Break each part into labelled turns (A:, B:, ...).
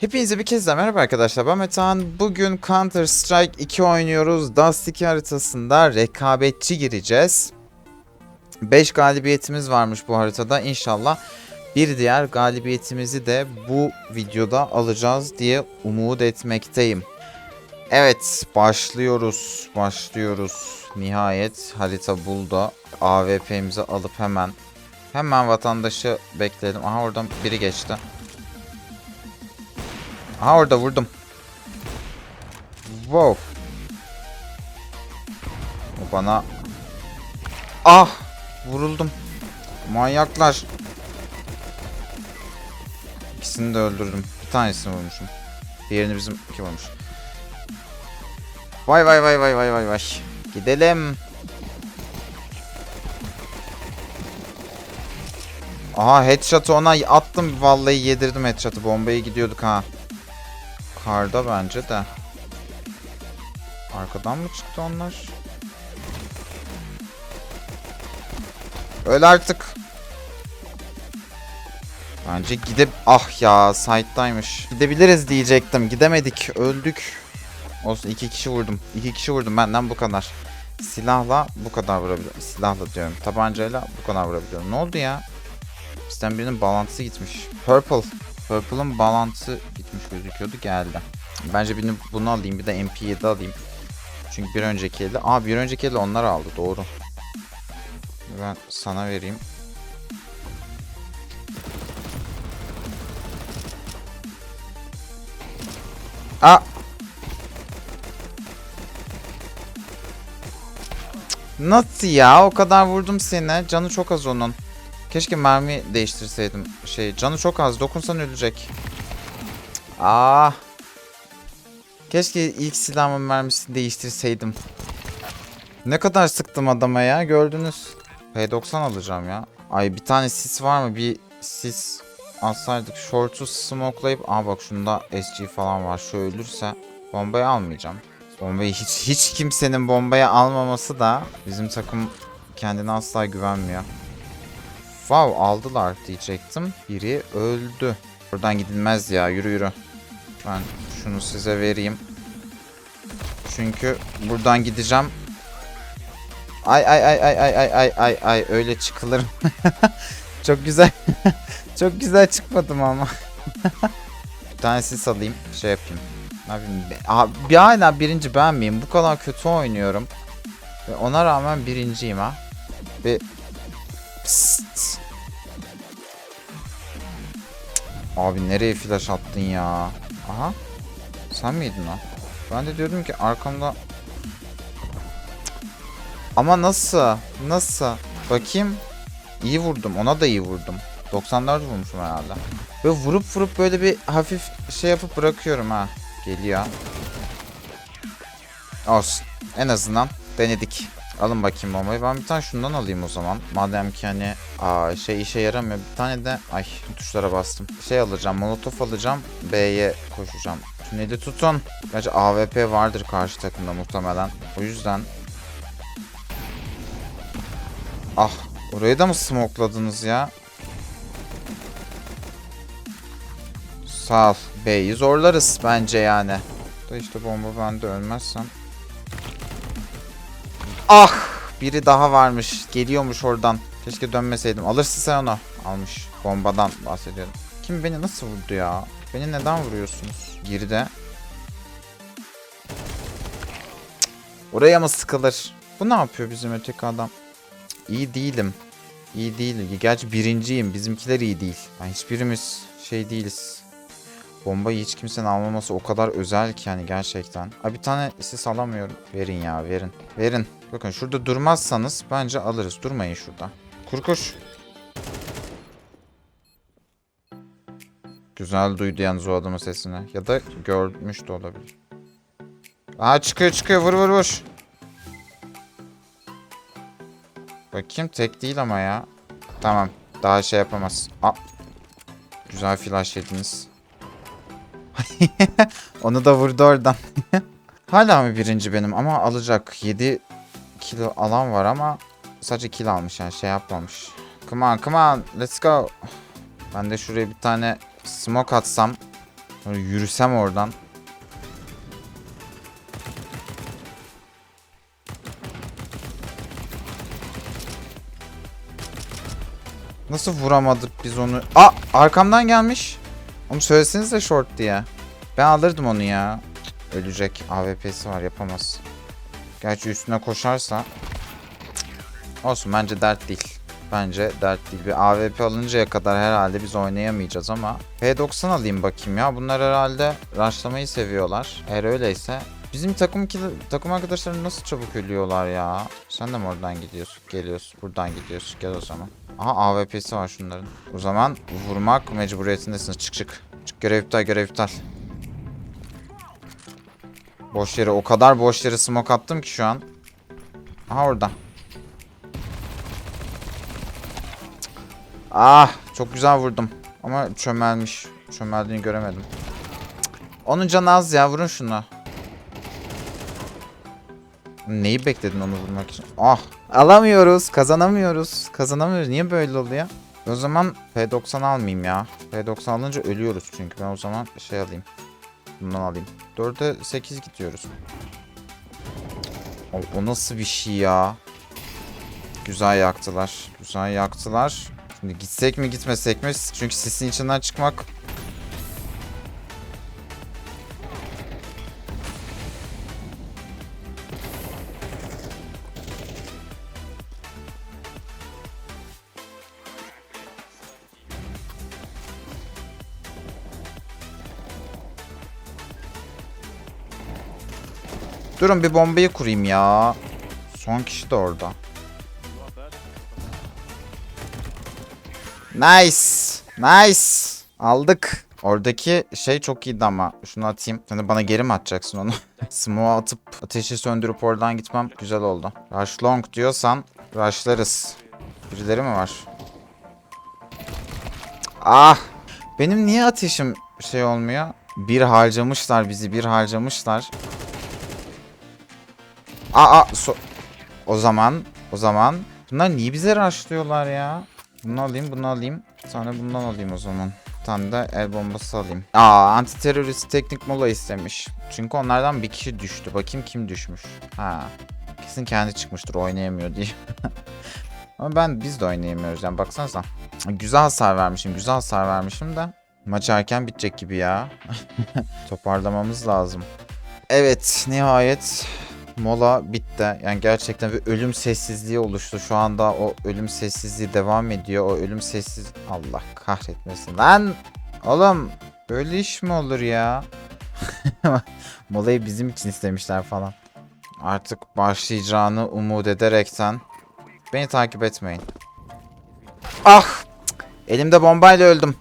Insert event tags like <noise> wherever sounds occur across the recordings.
A: Hepinize bir kez daha merhaba arkadaşlar. Ben Metehan. Bugün Counter Strike 2 oynuyoruz. Dust 2 haritasında rekabetçi gireceğiz. 5 galibiyetimiz varmış bu haritada. İnşallah bir diğer galibiyetimizi de bu videoda alacağız diye umut etmekteyim. Evet başlıyoruz. Başlıyoruz. Nihayet harita buldu. AWP'mizi alıp hemen hemen vatandaşı bekledim. Aha oradan biri geçti. Aha orada vurdum. Wow. O bana... Ah! Vuruldum. Manyaklar. İkisini de öldürdüm. Bir tanesini vurmuşum. Diğerini bizim kim vurmuş. Vay vay vay vay vay vay vay. Gidelim. Aha headshot'ı ona attım. Vallahi yedirdim headshot'ı. Bombayı gidiyorduk ha. Karda bence de. Arkadan mı çıktı onlar? Öl artık. Bence gidip... Ah ya site'daymış. Gidebiliriz diyecektim. Gidemedik. Öldük. Olsun iki kişi vurdum. İki kişi vurdum benden bu kadar. Silahla bu kadar vurabiliyorum. Silahla diyorum. Tabancayla bu kadar vurabiliyorum. Ne oldu ya? Bizden birinin bağlantısı gitmiş. Purple. Purple'ın bağlantısı gitmiş gözüküyordu geldi. Bence birini bunu alayım bir de MP7 alayım. Çünkü bir önceki elde. Aa bir önceki elde onlar aldı doğru. Ben sana vereyim. Aa! Nasıl ya? O kadar vurdum seni. Canı çok az onun. Keşke mermi değiştirseydim. Şey, canı çok az. Dokunsan ölecek. Ah. Keşke ilk silahımın mermisini değiştirseydim. Ne kadar sıktım adama ya gördünüz. P90 alacağım ya. Ay bir tane sis var mı? Bir sis alsaydık. Short'u smokelayıp. Aa bak şunda SG falan var. Şu ölürse bombayı almayacağım. Bombayı hiç hiç kimsenin bombaya almaması da bizim takım kendine asla güvenmiyor. Wow aldılar diyecektim. Biri öldü. Buradan gidilmez ya yürü yürü. Ben şunu size vereyim. Çünkü buradan gideceğim. Ay ay ay ay ay ay ay ay ay öyle çıkılır. <laughs> Çok güzel. <laughs> Çok güzel çıkmadım ama. <laughs> bir tanesi salayım şey yapayım. Yapayım? Aha, bir hala birinci ben miyim? Bu kadar kötü oynuyorum. Ve ona rağmen birinciyim ha. Ve Psst. Abi nereye flash attın ya? Aha. Sen miydin o? Ben de diyordum ki arkamda... Ama nasıl? Nasıl? Bakayım. İyi vurdum. Ona da iyi vurdum. 94 vurmuşum herhalde. Ve vurup vurup böyle bir hafif şey yapıp bırakıyorum ha. Geliyor. Olsun. En azından denedik. Alın bakayım bombayı. Ben bir tane şundan alayım o zaman. Madem ki hani aa, şey işe yaramıyor. Bir tane de ay tuşlara bastım. Şey alacağım. Molotof alacağım. B'ye koşacağım. Tüneli tutun. Bence AWP vardır karşı takımda muhtemelen. O yüzden Ah orayı da mı smokladınız ya? Sağ ol. B'yi zorlarız bence yani. Da işte bomba bende ölmezsem. Ah! Biri daha varmış. Geliyormuş oradan. Keşke dönmeseydim. Alırsın sen onu. Almış. Bombadan bahsediyorum. Kim beni nasıl vurdu ya? Beni neden vuruyorsunuz? Cık. Oraya mı sıkılır? Bu ne yapıyor bizim öteki adam? Cık, İyi değilim. İyi değilim. Gerçi birinciyim. Bizimkiler iyi değil. Yani hiçbirimiz şey değiliz. Bombayı hiç kimsenin almaması o kadar özel ki yani gerçekten. Abi bir tane sis alamıyorum. Verin ya verin. Verin. Bakın şurada durmazsanız bence alırız. Durmayın şurada. Kurkuş. Güzel duydu yalnız o adamın sesini. Ya da görmüş de olabilir. Aa çıkıyor çıkıyor vur vur vur. Bakayım tek değil ama ya. Tamam. Daha şey yapamaz. Aa. Güzel flash yediniz. <laughs> Onu da vurdu oradan. <laughs> Hala mı birinci benim ama alacak. 7 kilo alan var ama sadece kill almış yani şey yapmamış. Come on come on let's go. Ben de şuraya bir tane smoke atsam. Yürüsem oradan. Nasıl vuramadık biz onu? Aa arkamdan gelmiş. Onu söylesenize short diye. Ben alırdım onu ya. Ölecek. AWP'si var yapamaz. Gerçi üstüne koşarsa. Olsun bence dert değil. Bence dert değil. Bir AWP alıncaya kadar herhalde biz oynayamayacağız ama. P90 alayım bakayım ya. Bunlar herhalde rushlamayı seviyorlar. Eğer öyleyse. Bizim takım takım arkadaşlarım nasıl çabuk ölüyorlar ya. Sen de mi oradan gidiyorsun? Geliyorsun. Buradan gidiyorsun. Gel o zaman. Aha AWP'si var şunların. O zaman vurmak mecburiyetindesiniz. Çık çık. Çık görev iptal görev iptal. Boş yere o kadar boş yere smoke attım ki şu an. Aha orada. Ah çok güzel vurdum. Ama çömelmiş. Çömeldiğini göremedim. Onun canı az ya vurun şunu. Neyi bekledin onu vurmak için? Ah alamıyoruz kazanamıyoruz. Kazanamıyoruz niye böyle oluyor? O zaman P90 almayayım ya. P90 alınca ölüyoruz çünkü ben o zaman şey alayım. Bundan alayım. 4'e 8 gidiyoruz. O, o nasıl bir şey ya? Güzel yaktılar. Güzel yaktılar. Şimdi gitsek mi gitmesek mi? Çünkü sisin içinden çıkmak Durun bir bombayı kurayım ya. Son kişi de orada. Nice. Nice. Aldık. Oradaki şey çok iyiydi ama. Şunu atayım. Sen de bana geri mi atacaksın onu? <laughs> Smoke atıp ateşi söndürüp oradan gitmem güzel oldu. Rush long diyorsan rushlarız. Birileri mi var? Ah. Benim niye ateşim şey olmuyor? Bir harcamışlar bizi. Bir harcamışlar. Aa, so o zaman, o zaman bunlar niye bize rushlıyorlar ya? Bunu alayım, bunu alayım. Sonra bundan alayım o zaman. Tane de el bombası alayım. Aa, anti terörist teknik mola istemiş. Çünkü onlardan bir kişi düştü. Bakayım kim düşmüş. Ha. Kesin kendi çıkmıştır oynayamıyor diye. <laughs> Ama ben biz de oynayamıyoruz yani baksanıza. Güzel hasar vermişim, güzel hasar vermişim de. Maç erken bitecek gibi ya. <laughs> Toparlamamız lazım. Evet, nihayet mola bitti. Yani gerçekten bir ölüm sessizliği oluştu. Şu anda o ölüm sessizliği devam ediyor. O ölüm sessiz... Allah kahretmesin. Lan! Oğlum böyle iş mi olur ya? <laughs> Molayı bizim için istemişler falan. Artık başlayacağını umut ederekten beni takip etmeyin. Ah! Elimde bombayla öldüm.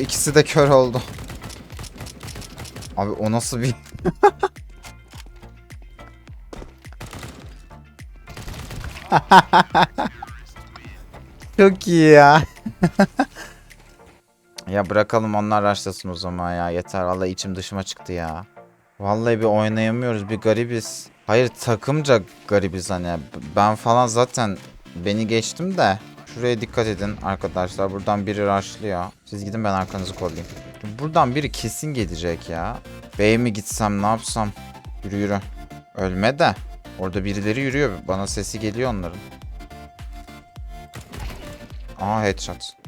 A: İkisi de kör oldu. Abi o nasıl bir... <laughs> Çok iyi ya. <laughs> ya bırakalım onlar başlasın o zaman ya. Yeter vallahi içim dışıma çıktı ya. Vallahi bir oynayamıyoruz bir garibiz. Hayır takımca garibiz hani. Ben falan zaten beni geçtim de. Şuraya dikkat edin arkadaşlar. Buradan biri rushlıyor. Siz gidin ben arkanızı kollayayım. Buradan biri kesin gelecek ya. B'ye mi gitsem ne yapsam? Yürü yürü. Ölme de. Orada birileri yürüyor. Bana sesi geliyor onların. Aa headshot.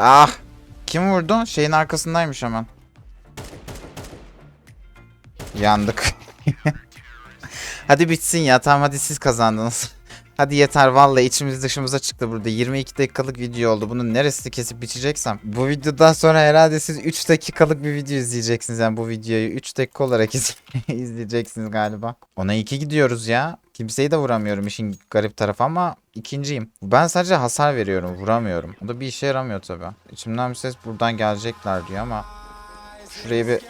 A: Ah! Kim vurdu? Şeyin arkasındaymış hemen. Yandık. <laughs> hadi bitsin ya. Tamam hadi siz kazandınız. <laughs> hadi yeter vallahi içimiz dışımıza çıktı burada. 22 dakikalık video oldu. Bunun neresini kesip biçeceksem. Bu videodan sonra herhalde siz 3 dakikalık bir video izleyeceksiniz. Yani bu videoyu 3 dakika olarak iz- <laughs> izleyeceksiniz galiba. Ona 2 gidiyoruz ya. Kimseyi de vuramıyorum işin garip tarafı ama ikinciyim. Ben sadece hasar veriyorum vuramıyorum. O da bir işe yaramıyor tabi. İçimden bir ses buradan gelecekler diyor ama Şurayı bir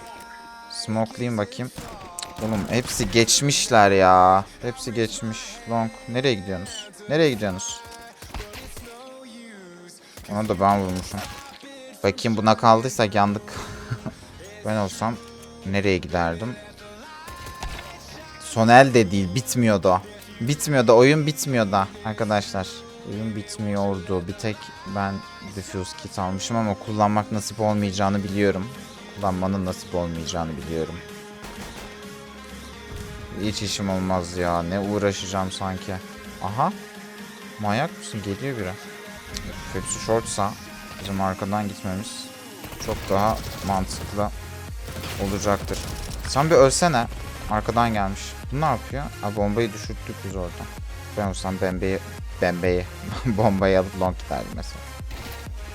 A: smokelayayım bakayım. Oğlum hepsi geçmişler ya. Hepsi geçmiş. Long. Nereye gidiyorsunuz? Nereye gidiyorsunuz? Onu da ben vurmuşum. Bakayım buna kaldıysak yandık. <laughs> ben olsam nereye giderdim? Sonel de değil. Bitmiyordu. Bitmiyordu. Oyun bitmiyordu arkadaşlar. Oyun bitmiyordu. Bir tek ben diffuse kit almışım ama kullanmak nasip olmayacağını biliyorum. Kullanmanın nasip olmayacağını biliyorum. Hiç işim olmaz ya. Ne uğraşacağım sanki. Aha. Manyak mısın? Geliyor biri. Hepsi shortsa bizim arkadan gitmemiz çok daha mantıklı olacaktır. Sen bir ölsene. Arkadan gelmiş. Bu ne yapıyor? Ha, bombayı düşürttük biz orada. Ben olsam bembeyi, bembeyi, <laughs> bombayı alıp long giderdim mesela.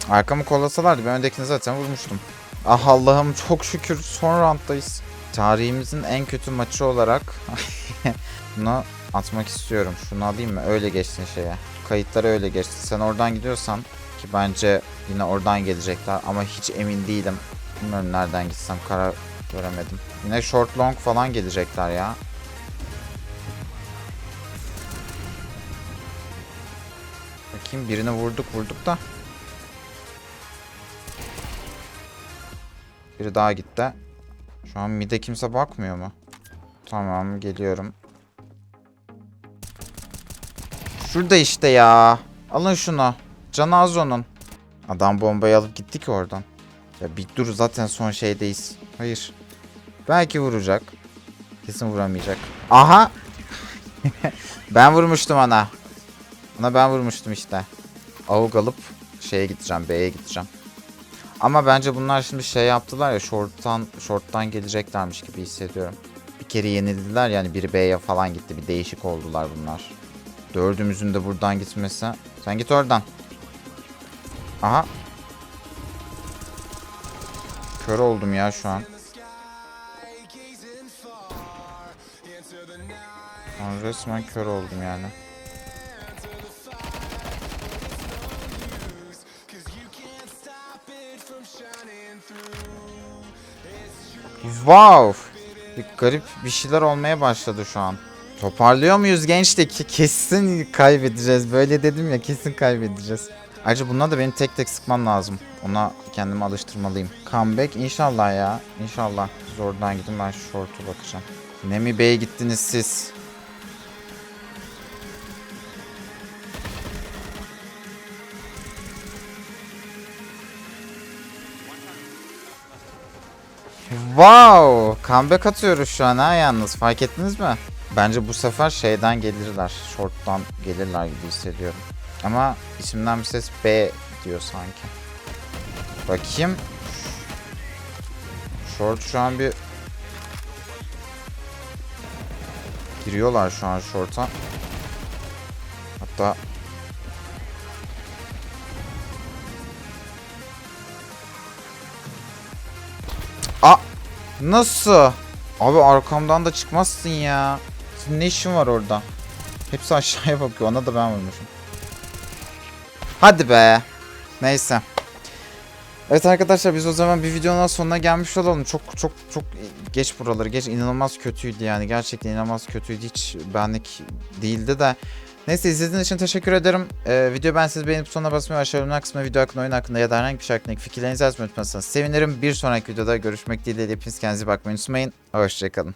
A: Arkamı kollasalardı ben öndekini zaten vurmuştum. Ah Allah'ım çok şükür son rounddayız. Tarihimizin en kötü maçı olarak <laughs> bunu atmak istiyorum. Şunu alayım mı? Öyle geçsin şeye. Kayıtlara öyle geçsin. Sen oradan gidiyorsan ki bence yine oradan gelecekler ama hiç emin değilim. Bilmiyorum nereden gitsem karar göremedim. Yine short long falan gelecekler ya. Bakayım birini vurduk vurduk da. Biri daha gitti. Şu an mid'e kimse bakmıyor mu? Tamam geliyorum. Şurada işte ya. Alın şunu. Canı az onun. Adam bombayı alıp gitti ki oradan. Ya bir dur zaten son şeydeyiz. Hayır. Belki vuracak. Kesin vuramayacak. Aha. <laughs> ben vurmuştum ona. Ona ben vurmuştum işte. Avuk alıp şeye gideceğim. B'ye gideceğim. Ama bence bunlar şimdi şey yaptılar ya short'tan short'tan geleceklermiş gibi hissediyorum. Bir kere yenildiler yani biri B'ye falan gitti. Bir değişik oldular bunlar. Dördümüzün de buradan gitmesi. Sen git oradan. Aha. Kör oldum ya şu an. An resmen kör oldum yani. Wow. Bir garip bir şeyler olmaya başladı şu an. Toparlıyor muyuz gençlik? Kesin kaybedeceğiz. Böyle dedim ya kesin kaybedeceğiz. Ayrıca bununla da benim tek tek sıkmam lazım. Ona kendimi alıştırmalıyım. Comeback inşallah ya. İnşallah. Siz oradan gidin ben short'a bakacağım. Ne mi Bey'e gittiniz siz? Wow! Comeback atıyoruz şu an ha yalnız. Fark ettiniz mi? Bence bu sefer şeyden gelirler. Short'tan gelirler gibi hissediyorum. Ama içimden bir ses B diyor sanki. Bakayım. Short şu an bir... Giriyorlar şu an short'a. Hatta... A Nasıl? Abi arkamdan da çıkmazsın ya. Senin ne işin var orada? Hepsi aşağıya bakıyor. Ona da ben vurmuşum. Hadi be. Neyse. Evet arkadaşlar biz o zaman bir videonun sonuna gelmiş olalım. Çok çok çok geç buraları geç. inanılmaz kötüydü yani. Gerçekten inanılmaz kötüydü. Hiç benlik değildi de. Neyse izlediğiniz için teşekkür ederim. Ee, video ben siz beğenip sonuna basmayı aşağı yorumlar kısmına video hakkında oyun hakkında ya da herhangi bir şey hakkındaki fikirlerinizi yazmayı unutmazsanız sevinirim. Bir sonraki videoda görüşmek dileğiyle hepiniz kendinize bakmayı unutmayın. Hoşçakalın.